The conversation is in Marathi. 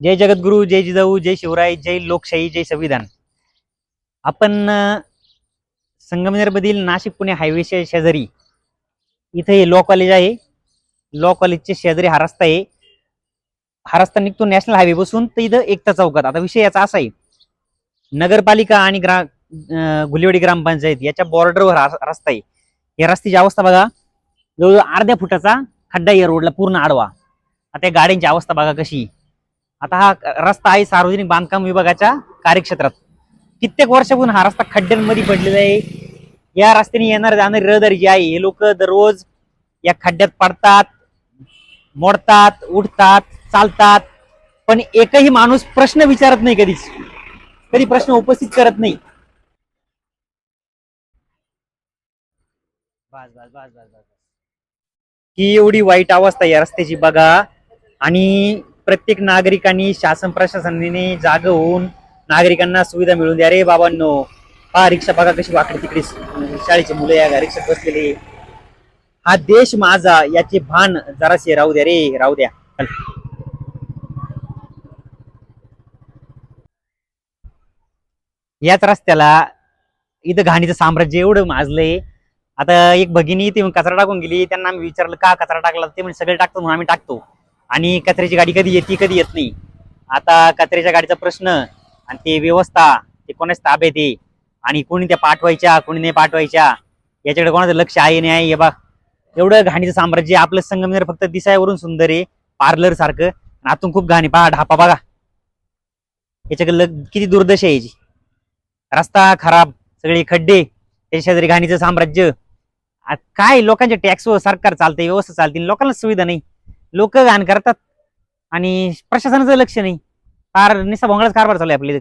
जय जगद्गुरु जय जिजाऊ जय शिवराय जय लोकशाही जय संविधान. आपण संगमनेरमधील नाशिक पुणे हायवेच्या शेजारी इथे हे लॉ कॉलेज आहे. लॉ कॉलेजच्या शेजारी हा रस्ता आहे. हा रस्ता निघतो नॅशनल हायवे बसून तर इथं एकता चौकात. आता विषय याचा असा आहे. नगरपालिका आणि ग्रा गुलेवाडी ग्रामपंचायत याच्या बॉर्डरवर हा रस्ता आहे. या रस्त्याची अवस्था बघा. जवळजवळ अर्ध्या फुटाचा खड्डा या रोडला पूर्ण आडवा. आता या गाड्यांची अवस्था बघा कशी आता हा रस्ता आहे सार्वजनिक बांधकाम विभागाच्या कार्यक्षेत्रात. कित्येक वर्षापासून हा रस्ता खड्ड्यांमध्ये पडलेला आहे. या रस्त्याने येणार जाणारी रहदारी जी आहे हे लोक दररोज या खड्ड्यात पडतात मोडतात उठतात चालतात. पण एकही माणूस प्रश्न विचारत नाही कधीच. कधी प्रश्न उपस्थित करत नाही. ही एवढी वाईट अवस्था आहे या रस्त्याची बघा. आणि प्रत्येक नागरिकांनी शासन प्रशासनाने जाग होऊन नागरिकांना सुविधा मिळून द्या. रे बाबांनो हा रिक्षा बघा कशी वाकडी तिकडे शाळेची मुलं या रिक्षात बसलेले. हा देश माझा याचे भान जरासे राहू द्या रे राहू द्या. याच रस्त्याला इथं घाणीचं साम्राज्य एवढं माजलंय. आता एक भगिनी ती कचरा टाकून गेली त्यांना आम्ही विचारलं का कचरा टाकला? ते म्हणजे सगळे टाकतो म्हणून आम्ही टाकतो. आणि कचऱ्याची गाडी कधी येते कधी येत नाही. आता कचऱ्याच्या गाडीचा प्रश्न आणि ते व्यवस्था ते कोणाच ताब्यात आहे आणि कोणी त्या पाठवायच्या कोणी नाही पाठवायच्या याच्याकडे कोणाचं लक्ष आहे नाही आहे हे एवढं घाणीचं साम्राज्य आपलं संगमनेर फक्त दिसायवरून सुंदर आहे पार्लर सारखं आतून खूप घाणी पहा ढापा बघा. याच्याकडे लग- किती दुर्दशा आहे याची. रस्ता खराब सगळे खड्डे त्याच्या शेजारी घाणीचं साम्राज्य. काय लोकांच्या टॅक्सवर सरकार चालतंय व्यवस्था चालते लोकांना सुविधा नाही. लोक घाण करतात. आणि प्रशासनाचं लक्ष नाही. फार निसा भोंगळाच कारभार चालू आहे आपल्या